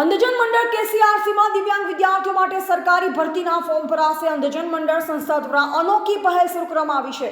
અંધજન મંડળ કેસીઆરસીમાં દિવ્યાંગ વિદ્યાર્થીઓ માટે સરકારી ભરતીના ફોર્મ ભરાશે. અંધજન મંડળ સંસ્થા દ્વારા અનોખી પહેલ શરૂ કરવામાં આવી છે,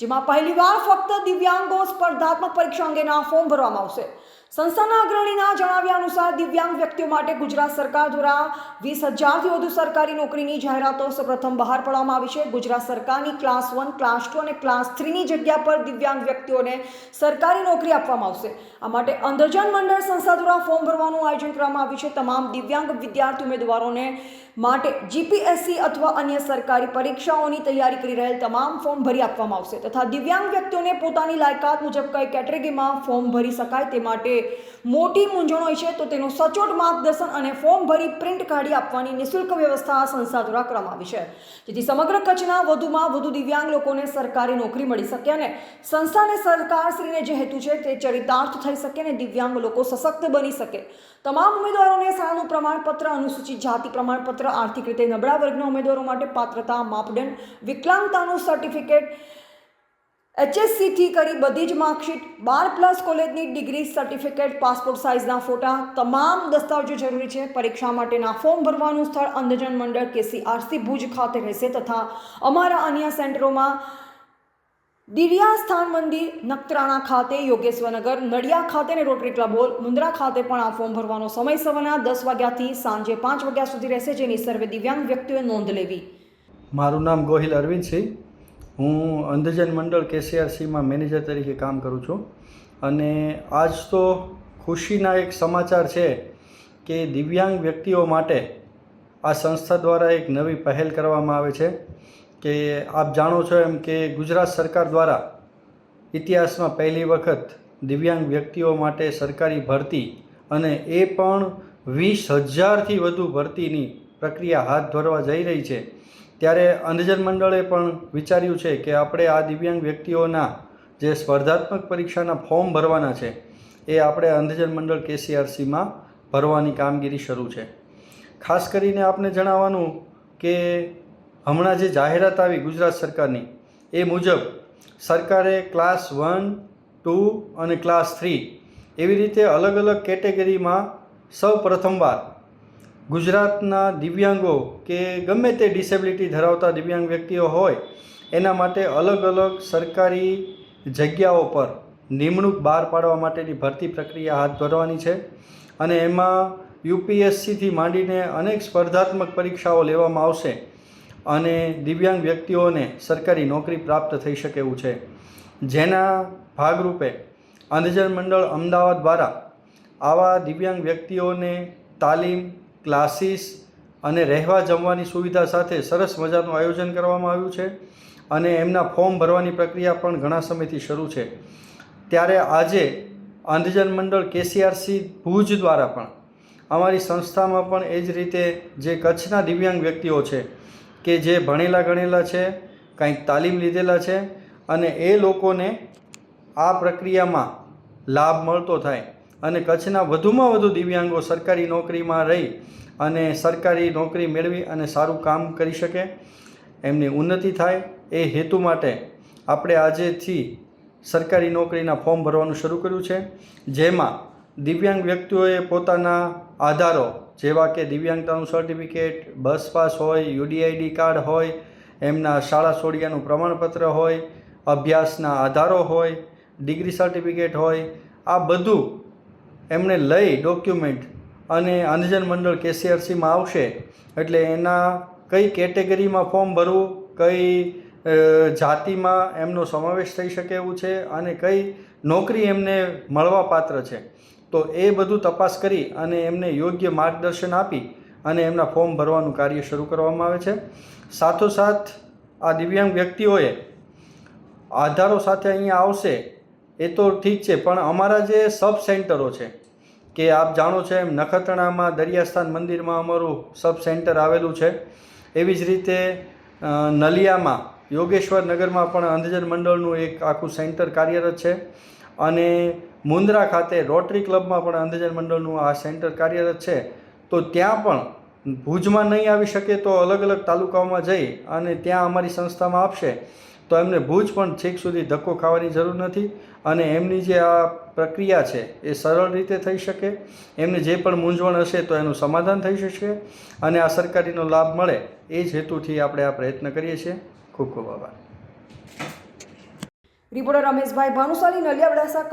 જેમાં પહેલીવાર ફક્ત દિવ્યાંગો સ્પર્ધાત્મક પરીક્ષા અંગેના ફોર્મ ભરવામાં આવશે. સંસ્થાના અગ્રણીના જણાવ્યા અનુસાર દિવ્યાંગ વ્યક્તિઓ માટે ગુજરાત સરકાર દ્વારા વીસ હજારથી વધુ સરકારી નોકરીની જાહેરાતો સૌપ્રથમ બહાર પાડવામાં આવી છે. ગુજરાત સરકારની ક્લાસ વન ક્લાસ ટુ અને ક્લાસ થ્રીની જગ્યા પર દિવ્યાંગ વ્યક્તિઓને સરકારી નોકરી આપવામાં આવશે. આ માટે અંધજન મંડળ સંસ્થા દ્વારા ફોર્મ ભરવાનું આયોજન કરવામાં આવ્યું છે. તમામ દિવ્યાંગ વિદ્યાર્થી ઉમેદવારોને માટે જીપીએસસી અથવા અન્ય સરકારી પરીક્ષાઓની તૈયારી કરી રહેલ તમામ ફોર્મ ભરી આપવામાં આવશે. તથા દિવ્યાંગ વ્યક્તિઓને પોતાની લાયકાત મુજબ કઈ કેટેગરીમાં ફોર્મ ભરી શકાય તે માટે મોટી મૂંઝવણ હોય છે. તો તેનું સચોટ માર્ગદર્શન અને ફોર્મ ભરી પ્રિન્ટ કાઢી આપવાની નિઃશુલ્ક વ્યવસ્થા સંસ્થા દ્વારા કરવામાં આવી છે. જેથી સમગ્ર કચ્છના વધુમાં વધુ દિવ્યાંગ લોકોને સરકારી નોકરી મળી શકે અને સંસ્થાને સરકારશ્રીને જે હેતુ છે તે ચરિતાર્થ થઈ શકે અને દિવ્યાંગ લોકો સશક્ત બની શકે. તમામ ઉમેદવારોને શાળાનું પ્રમાણપત્ર, અનુસૂચિત જાતિ પ્રમાણપત્ર, આર્થિક રીતે નબળા વર્ગના ઉમેદવારો માટે પાત્રતા માપદંડ, વિકલાંગતાનું સર્ટિફિકેટ એચએસસીથી કરી બધી જ માર્કશીટ, બાર પ્લસ કોલેજની ડિગ્રી સર્ટિફિકેટ, પાસપોર્ટ સાઇઝના ફોટા, તમામ દસ્તાવેજો જરૂરી છે. પરીક્ષા માટેના ફોર્મ ભરવાનું સ્થળ અંધજન મંડળ કેસીઆરસી ભુજ ખાતે રહેશે તથા અમારા અન્ય સેન્ટરોમાં દિવ્યા સ્થાન મંદિર, નખત્રાણા ખાતે યોગેશ્વરનગર, નડિયા ખાતે અને રોટરી ક્લબ હોલ મુન્દ્રા ખાતે પણ આ ફોર્મ ભરવાનો સમય સવારના દસ વાગ્યાથી સાંજે પાંચ વાગ્યા સુધી રહેશે, જેની સર્વે દિવ્યાંગ વ્યક્તિઓએ નોંધ લેવી. મારું નામ ગોહિલ અરવિંદ છે. હું અંધજન મંડળ કેસીઆરસીમાં મેનેજર તરીકે કામ કરું છું. અને આજ તો ખુશીના એક સમાચાર છે કે દિવ્યાંગ વ્યક્તિઓ માટે આ સંસ્થા દ્વારા એક નવી પહેલ કરવામાં આવે છે કે આપ જાણો છો એમ કે ગુજરાત સરકાર દ્વારા ઇતિહાસમાં પહેલી વખત દિવ્યાંગ વ્યક્તિઓ માટે સરકારી ભરતી અને એ પણ વીસ હજારથી વધુ ભરતીની પ્રક્રિયા હાથ ધરવા જઈ રહી છે. ત્યારે અંધજન મંડળે પણ વિચાર્યું છે કે આપણે આ દિવ્યાંગ વ્યક્તિઓના જે સ્પર્ધાત્મક પરીક્ષાના ફોર્મ ભરવાના છે, એ આપણે અંધજન મંડળ કેસીઆરસીમાં ભરવાની કામગીરી શરૂ છે. ખાસ કરીને આપને જણાવવાનું કે હમણાં જે જાહેરાત આવી ગુજરાત સરકારની, એ મુજબ સરકારે ક્લાસ વન, ટુ અને ક્લાસ થ્રી એવી રીતે અલગ અલગ કેટેગરીમાં સૌ પ્રથમવાર ગુજરાતના દિવ્યાંગો કે ગમે તે ડિસેબિલિટી ધરાવતા દિવ્યાંગ વ્યક્તિઓ હોય, એના માટે અલગ અલગ સરકારી જગ્યાઓ પર નિમણૂક બહાર પાડવા માટેની ભરતી પ્રક્રિયા હાથ ધરવાની છે. અને એમાં યુપીએસસીથી માંડીને અનેક સ્પર્ધાત્મક પરીક્ષાઓ લેવામાં આવશે અને દિવ્યાંગ વ્યક્તિઓને સરકારી નોકરી પ્રાપ્ત થઈ શકે એવું છે. જેના ભાગરૂપે અંધજન મંડળ અમદાવાદ દ્વારા આવા દિવ્યાંગ વ્યક્તિઓને તાલીમ ક્લાસીસ અને રહેવા જમવાની સુવિધા સાથે સરસ મજાનું આયોજન કરવામાં આવ્યું છે અને એમના ફોર્મ ભરવાની પ્રક્રિયા પણ ઘણા સમયથી શરૂ છે. ત્યારે આજે અંધજન મંડળ કેસીઆરસી ભુજ દ્વારા પણ અમારી સંસ્થામાં પણ એ જ રીતે જે કચ્છના દિવ્યાંગ વ્યક્તિઓ છે કે જે ભણેલા ગણેલા છે, કંઈક તાલીમ લીધેલા છે અને એ લોકોને આ પ્રક્રિયામાં લાભ મળતો થાય અને કચ્છના વધુમાં વધુ દિવ્યાંગો સરકારી નોકરીમાં રહી અને સરકારી નોકરી મેળવી અને સારું કામ કરી શકે, એમની ઉન્નતિ થાય એ હેતુ માટે આપણે આજેથી સરકારી નોકરીના ફોર્મ ભરવાનું શરૂ કર્યું છે, જેમાં દિવ્યાંગ વ્યક્તિઓએ પોતાના આધારો, જેવા કે દિવ્યાંગતાનું સર્ટિફિકેટ, બસ પાસ હોય, યુડીઆઈડી કાર્ડ હોય, એમના શાળા છોડિયાનું પ્રમાણપત્ર હોય, અભ્યાસના આધારો હોય, ડિગ્રી સર્ટિફિકેટ હોય, આ બધું એમણે લઈ ડોક્યુમેન્ટ અને અંધજન મંડળ કેસીઆરસીમાં આવશે. એટલે એના કઈ કેટેગરીમાં ફોર્મ ભરવું, કઈ જાતિમાં એમનો સમાવેશ થઈ શકે એવું છે અને કઈ નોકરી એમને મળવા પાત્ર છે. તો એ બધું તપાસ કરી અને એમને યોગ્ય માર્ગદર્શન આપી અને એમના ફોર્મ ભરવાનું કાર્ય શરૂ કરવામાં આવે છે. સાથોસાથ આ દિવ્યાંગ વ્યક્તિઓએ આધારો સાથે અહીંયા આવશે એ તો ઠીક છે, પણ અમારા જે સબ સેન્ટરો છે, કે આપ જાણો છો એમ નખત્રાણામાં, દરિયાસ્થાન મંદિરમાં અમારું સબ સેન્ટર આવેલું છે. એવી જ રીતે નલિયામાં, યોગેશ્વર નગરમાં પણ અંધજન મંડળનું એક આખું સેન્ટર કાર્યરત છે. અને મુન્દ્રા ખાતે રોટરી ક્લબમાં પણ અંધજન મંડળનું આ સેન્ટર કાર્યરત છે. તો ત્યાં પણ, ભુજમાં નહીં આવી શકે તો અલગ અલગ તાલુકાઓમાં જઈ અને ત્યાં અમારી સંસ્થામાં આપશે. તો એમને ભૂજ પણ છેક સુધી ધક્કો ખાવાની જરૂર નથી અને એમની જે આ પ્રક્રિયા છે એ સરળ રીતે થઈ શકે. એમને જે પણ મૂંઝવણ હશે તો એનું સમાધાન થઈ શકશે અને આ સરકારીનો લાભ મળે એ જ હેતુથી આપણે આ પ્રયત્ન કરીએ છીએ. ખૂબ ખૂબ આભાર. રિપોર્ટર રમેશભાઈ ભાનુશાલી નલિયા વડાસા કચ્છ